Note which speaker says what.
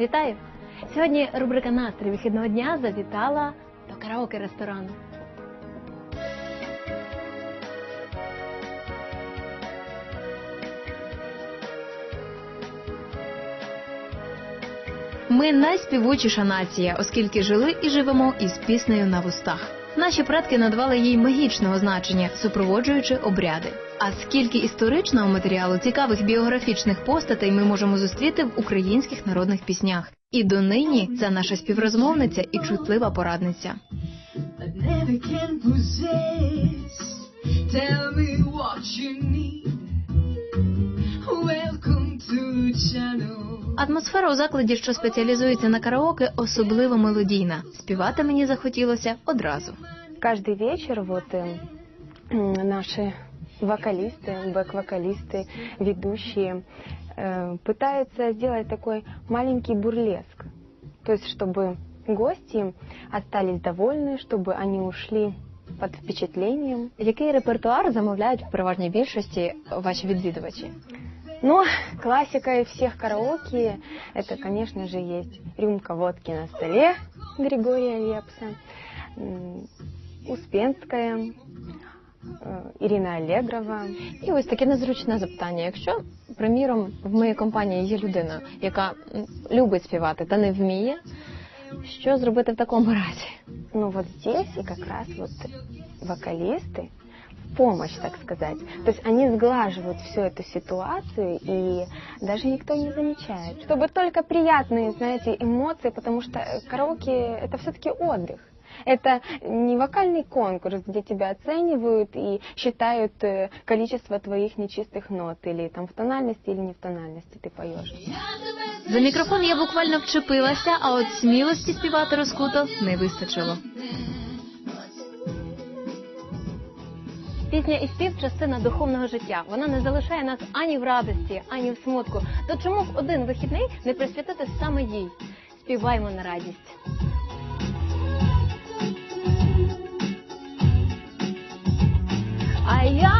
Speaker 1: Вітаю! Сьогодні рубрика Настрій вихідного дня завітала до караоке ресторану.
Speaker 2: Ми найспівучіша нація, оскільки жили і живемо із піснею на вустах. Наші предки надавали їй магічного значення, супроводжуючи обряди. А скільки історичного матеріалу цікавих біографічних постатей ми можемо зустріти в українських народних піснях. І донині це наша співрозмовниця і чутлива порадниця.
Speaker 3: Tell me.
Speaker 2: Атмосфера у закладі, що спеціалізується на караоке, особливо мелодійна. Співати мені захотілося одразу.
Speaker 4: Каждый вечер вот э, м, наши вокалисты, бэк-вокалисты, ведущие э, пытаются сделать такой маленький бурлеск. То есть, чтобы гости остались довольны, чтобы они ушли под впечатлением.
Speaker 1: Який репертуар замовляють в переважній більшості ваші відвідувачі?
Speaker 4: Но классикой всех караоке это, конечно же, есть рюмка водки на столе Григория Лепса, м, Успенская, э, Ирина Аллегрова.
Speaker 1: І ось таке незручне запитання. Якщо, приміром, в моїй компанії є людина, яка м, любить співати та не вміє, що зробити в такому разі?
Speaker 4: Ну вот здесь и как раз вот вокалисты в помощь, так сказать. То есть они сглаживают всю эту ситуацию, и даже никто не замечает. Чтобы только приятные, знаете, эмоции, потому что э, караоке это все-таки отдых. Это не вокальный конкурс, где тебя оценивают и считают э, количество твоих нечистых нот, или там в тональности или не в тональности ты поешь.
Speaker 2: За мікрофон я буквально вчепилася, а от смілості співати розкуто не вистачило.
Speaker 1: Пісня і спів частина духовного життя. Вона не залишає нас ані в радості, ані в смутку. То чому в один вихідний не присвятити саме їй? Співаймо на радість. yeah.